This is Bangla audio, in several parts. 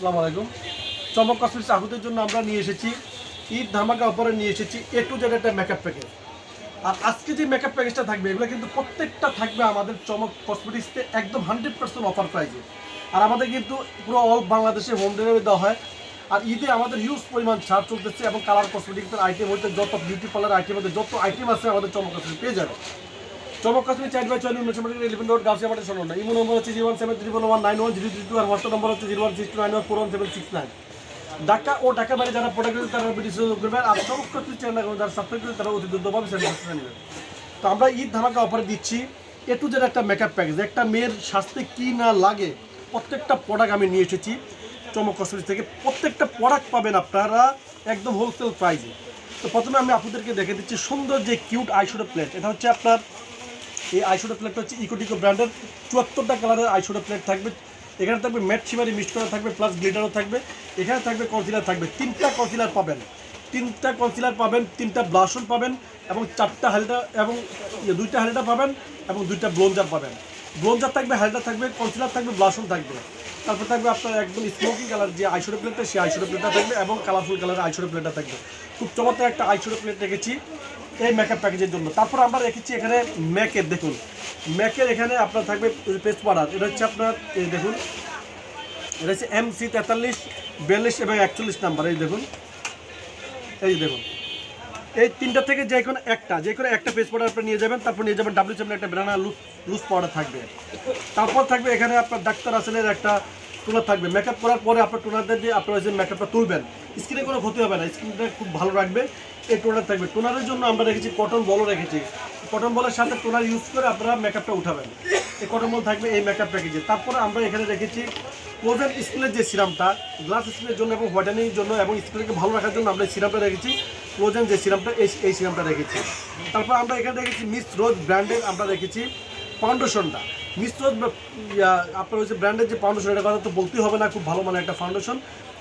আসসালামু আলাইকুম। চমক কসমেটিক্স আহুতের জন্য আমরা নিয়ে এসেছি। ঈদ ধামাকা অফারে নিয়ে এসেছি এ টু জেড একটা মেকআপ প্যাকেজ আর আজকে যে মেকআপ প্যাকেজটা থাকবে, এগুলো কিন্তু প্রত্যেকটা থাকবে আমাদের চমক কসমেটিক্সতে একদম হান্ড্রেড পার্সেন্ট অফার প্রাইজে আর আমাদের কিন্তু পুরো অল বাংলাদেশে হোম ডেলিভারি দেওয়া হয়। আর ঈদে আমাদের হিউজ পরিমাণ ছাড় চলতেছে এবং কালার কসমেটিক্সের আইটেম হইতে যত বিউটি পার্লার আইটেম হতে যত আইটেম আছে আমাদের চমক কসমেটিক্স পেয়ে যাবে। চমক কাশ্মীর চার বাই ছয় উনিশ নম্বর ইলেভেন রোড গাছিয়া শোনো না ইমো নম্বর হচ্ছে zero one seven three one nine one zero three two আর হোয়াটসঅ্যাপ নম্বর হচ্ছে zero one six two nine one four one seven six nine Dhaka ও ঢাকা বাইরে যারা প্রোডাক্ট তারা ভিডিও করবেন আর চমক কাশ্মীর চ্যানেল যারা সাবস্ক্রাইব করবেন তারা অতি দ্রুতভাবে চ্যানেল নেবেন তো আমরা ঈদ ধামাকা অফার দিচ্ছি। এ টু জেড একটা মেকআপ প্যাকেজ একটা মেয়ের স্বাস্থ্যে কী না লাগে প্রত্যেকটা প্রোডাক্ট আমি নিয়ে এসেছি। চমক কসমেটিক্স থেকে প্রত্যেকটা প্রোডাক্ট পাবেন আপনারা একদম হোলসেল প্রাইসে তো প্রথমে আমি আপনাদেরকে দেখে দিচ্ছি সুন্দর যে কিউট আইশোডো প্লেট এটা হচ্ছে আপনার এই আইশোডো প্লেটটা হচ্ছে ইকোটিকো ব্র্যান্ডের চুয়াত্তরটা কালারের আইশোডো প্লেট থাকবে। এখানে থাকবে ম্যাট সিমারি মিক্স করা থাকবে প্লাস গ্লিটারও থাকবে। এখানে থাকবে কনসিলার থাকবে। তিনটা কনসিলার পাবেন। তিনটা কনসিলার পাবেন তিনটা ব্লাশন পাবেন এবং চারটা হালটা এবং ইয়ে, দুইটা হালটা পাবেন এবং দুইটা ব্লোঞ্জার পাবেন। ব্লোঞ্জার থাকবে হালটা থাকবে কনসিলার থাকবে ব্লাশন থাকবে। তারপর থাকবে আপনার একদম স্মোকি কালার যে আইশোডো প্লেটটা সেই আইশোডো প্লেটটা থাকবে এবং কালারফুল কালারের আইশোডো প্লেটটা থাকবে। খুব চমৎকার একটা আইশোডো প্লেট রেখেছি। এই মেকআপ প্যাকেজের জন্য। তারপর আমরা রেখেছি এখানে ম্যাকের দেখুন। ম্যাকের এখানে আপনার থাকবে পেস্ট পাউডার এটা হচ্ছে আপনার, এই দেখুন। এটা হচ্ছে এম সি তেতাল্লিশ, বিয়াল্লিশ এবং একচল্লিশ নাম্বার, এই দেখুন। এই দেখুন। এই তিনটা থেকে যে কোনো একটা, যে কোনো একটা পেস্ট পাউডার আপনি নিয়ে যাবেন, তারপর নিয়ে যাবেন ডাব্লিউ সেভেন একটা ব্রানা লুজ লুজ পাউডার থাকবে। তারপর থাকবে এখানে আপনার ডাক্তার আসেনের একটা টোনার থাকবে। মেকআপ করার পরে আপনার টোনারদের দিয়ে আপনার যে মেকআপটা তুলবেন, স্কিনে কোনো ক্ষতি হবে না। স্কিনটা খুব ভালো রাখবে। এই টোনার থাকবে। টোনারের জন্য আমরা রেখেছি কটন বলও রেখেছি। কটন বলের সাথে টোনার ইউজ করে আপনারা মেকআপটা উঠাবেন। এই কটন বল থাকবে এই মেকআপ প্যাকেজে তারপরে আমরা এখানে রেখেছি কোজেন স্কিনের যে সিরামটা গ্লাস স্কিনের জন্য এবং হোয়াইটেনিংয়ের জন্য এবং স্কিনকে ভালো রাখার জন্য আমরা এই সিরামটা রেখেছি। ক্লোজেন যে সিরামটা এই এই সিরামটা রেখেছি। তারপর আমরা এখানে রেখেছি মিস রোজ ব্র্যান্ডের আমরা রেখেছি ফাউন্ডেশনটা মিস রোজ আপনার হচ্ছে ব্র্যান্ডের যে ফাউন্ডেশন এটা কথা তো বলতেই হবে না, খুব ভালো মানে একটা ফাউন্ডেশন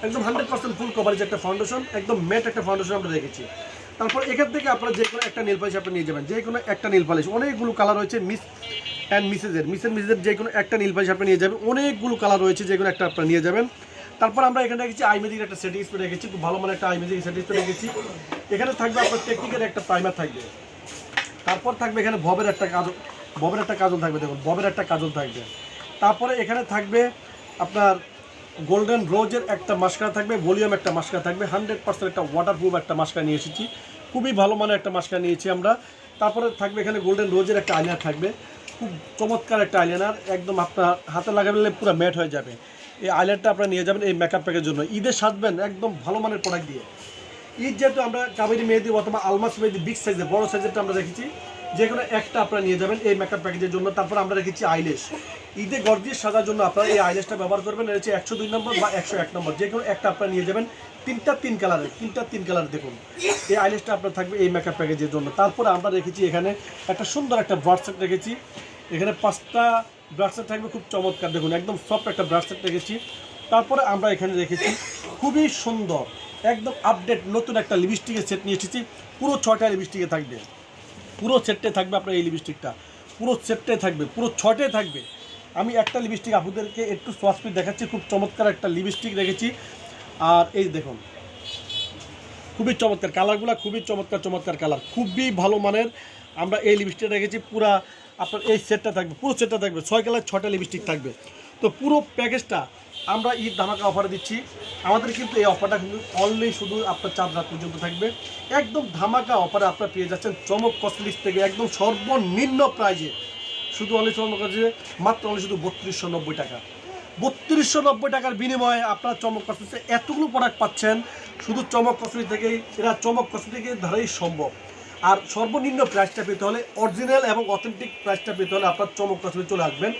একদম হান্ড্রেড পার্সেন্ট ফুল কভারেজ একটা ফাউন্ডেশন একদম ম্যাট একটা ফাউন্ডেশন আমরা রেখেছি। তারপর এখান থেকে আপনারা যে কোনো একটা নীল পালিশ আপনি নিয়ে যাবেন, যে কোনো একটা নীল পালিশ অনেকগুলো কালার রয়েছে মিস অ্যান্ড মিসেসের মিসের মিসেসের যে কোনো একটা নীল পালিশ আপনি নিয়ে যাবেন, অনেকগুলো কালার রয়েছে যে কোনো একটা আপনারা নিয়ে যাবেন। তারপর আমরা এখানে রেখেছি আই ম্যাজিকের একটা সেটিং স্প্রে রেখেছি, খুব ভালো মানে একটা আই ম্যাজিক সেটিং স্প্রে রেখেছি। এখানে থাকবে আপনার টেকনিকের একটা প্রাইমার থাকবে। তারপর থাকবে এখানে ভবের একটা কাজল ভবের একটা কাজল থাকবে দেখুন ভবের একটা কাজল থাকবে। তারপরে এখানে থাকবে আপনার গোল্ডেন রোজের একটা মাস্কারা থাকবে ভলিউম একটা মাস্কারা থাকবে হান্ড্রেড পার্সেন্ট একটা ওয়াটারপ্রুফ একটা মাস্কারা নিয়ে এসেছি। খুবই ভালো মানের একটা মাস্কারা নিয়েছি আমরা। তারপরে থাকবে এখানে গোল্ডেন রোজের একটা আইলার থাকবে। খুব চমৎকার একটা আইলাইনার একদম আপনার হাতে লাগালে পুরো ম্যাট হয়ে যাবে। এই আইলারটা আপনারা নিয়ে যাবেন এই মেকআপ প্যাকের জন্য। ঈদে সাজবেন, একদম ভালো মানের প্রোডাক্ট দিয়ে। ঈদ যেহেতু আমরা কাবেরি মেহেদি অথবা আলমাস মেহেদি বিগ সাইজের বড় সাইজেরটা আমরা রেখেছি। যে কোনো একটা আপনারা নিয়ে যাবেন এই মেকআপ প্যাকেজের জন্য। তারপর আমরা রেখেছি আইলেশ ঈদে গর্জিয়ে সাজার জন্য আপনারা এই আইলেশটা ব্যবহার করবেন। এটা হচ্ছে একশো দুই নম্বর বা একশো এক নম্বর। যে কোনো একটা আপনারা নিয়ে যাবেন। তিনটা তিন কালারের তিনটা তিন কালার দেখুন। এই আইলেশটা আপনার থাকবে এই মেকআপ প্যাকেজের জন্য। তারপরে আমরা রেখেছি এখানে একটা সুন্দর একটা ব্রাশসেট রেখেছি। এখানে পাঁচটা ব্রাশসেট থাকবে, খুব চমৎকার। দেখুন, একদম সফট একটা ব্রাশসেট রেখেছি। তারপরে আমরা এখানে রেখেছি খুবই সুন্দর, একদম আপডেট নতুন একটা লিপস্টিকের সেট নিয়ে এসেছি। পুরো ছয়টা লিপস্টিকে থাকবে। পুরো সেটটাই থাকবে আপনার এই লিপস্টিকটা। পুরো সেটটাই থাকবে, পুরো ছটে থাকবে। আমি একটা লিপস্টিক আপনাদেরকে একটু সোয়াস্পিড দেখাচ্ছি, খুব চমৎকার একটা লিপস্টিক রেখেছি। আর এই দেখুন, খুবই চমৎকার কালারগুলো, খুবই চমৎকার চমৎকার কালার, খুবই ভালো মানের আমরা এই লিপস্টিকটা রেখেছি। পুরা আপনার এই সেটটা থাকবে, পুরো সেটটা থাকবে, ছয় কালার, ছটা লিপস্টিক থাকবে। তো পুরো প্যাকেজটা আমরা ঈদ ধামাকা অফারে দিচ্ছি। আমাদের কিন্তু এই অফারটা কিন্তু অনলি শুধু আপনার চার রাত পর্যন্ত থাকবে। একদম ধামাকা অফারে আপনারা পেয়ে যাচ্ছেন চমক কসমেটিক্স থেকে একদম সর্বনিম্ন প্রাইজে শুধু অনলি চমক মাত্র অনলি শুধু বত্রিশশো নব্বই টাকা। বত্রিশশো নব্বই টাকার বিনিময়ে আপনারা চমক কসমেটিক্সে এতগুলো প্রোডাক্ট পাচ্ছেন, শুধু চমক কসমেটিক থেকেই, এরা চমক কসমেটিকের ধারাই সম্ভব। আর সর্বনিম্ন প্রাইসটা পেতে হলে অরিজিনাল এবং অথেন্টিক প্রাইসটা পেতে হলে আপনার চমক কসমেটিক চলে আসবেন।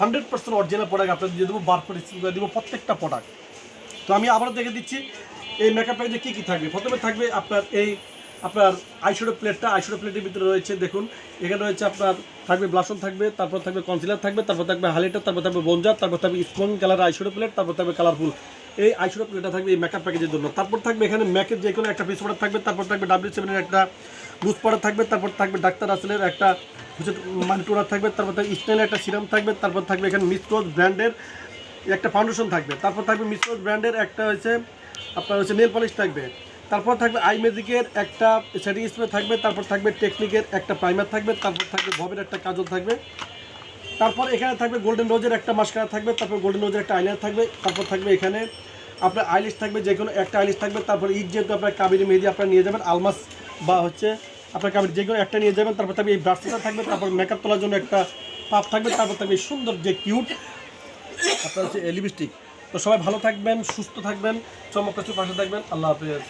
হান্ড্রেড পার্সেন্ট অরিজিনাল প্রোডাক্ট আপনাদের দিয়ে দেবো বার করে করে দেবো প্রত্যেকটা প্রোডাক্ট তো আমি আবারও দেখে দিচ্ছি, এই মেকআপ প্যাকেজে কী কী থাকবে? প্রথমে থাকবে আপনার এই, আপনার আইশোডো প্লেটটা আইশোডো প্লেটের ভিতরে রয়েছে, দেখুন। এখানে রয়েছে আপনার, থাকবে ব্লাসন থাকবে, তারপর থাকবে কনসিলার থাকবে, তারপর থাকবে হাইলাইটার তারপর থাকবে বঞ্জার তারপর থাকবে স্পন কালার আইশোডো প্লেট তারপর থাকবে কালারফুল এই আইশোডো প্লেটটা থাকবে এই মেকআপ প্যাকেজের জন্য। তারপর থাকবে এখানে ম্যাকের যে কোনো একটা পিস প্রোডাক্ট থাকবে, তারপর থাকবে ডাব্লিউ সেভেনের একটা লুজ পাউডার থাকবে, তারপর থাকবে ডাক্তার আসলের একটা মানে টোনার থাকবে তারপর থাকবে স্টাইলের একটা সিরাম থাকবে তারপর থাকবে এখানে মিস রোজ ব্র্যান্ডের একটা ফাউন্ডেশন থাকবে তারপর থাকবে মিসোস ব্র্যান্ডের একটা হচ্ছে আপনার হচ্ছে নেল পলিশ থাকবে তারপর থাকবে আই ম্যাজিকের একটা সেটিং স্প্রে থাকবে তারপর থাকবে টেকনিকের একটা প্রাইমার থাকবে তারপর থাকবে ভবের একটা কাজল থাকবে তারপর এখানে থাকবে গোল্ডেন রোজের একটা মাস্কারা থাকবে তারপর গোল্ডেন রোজের একটা আইলাইনার থাকবে তারপর থাকবে এখানে আপনার আইলিশ থাকবে যে কোনো একটা আইলিশ থাকবে তারপর ঈদ যেহেতু আপনার কাবেরি মেহেদি আপনার নিয়ে যাবেন আলমাস বা হচ্ছে আপনার আমি যে কোনো একটা নিয়ে যাবেন, তারপর থাকবে এই ব্রাশটা থাকবে, তারপর মেকআপ তোলার জন্য একটা পাপ থাকবে, তারপর থাকবে সুন্দর যে কিউট আপনার হচ্ছে লিপস্টিক তো সবাই ভালো থাকবেন, সুস্থ থাকবেন, চমৎকার পাশে থাকবেন, আল্লাহ হাফিজ।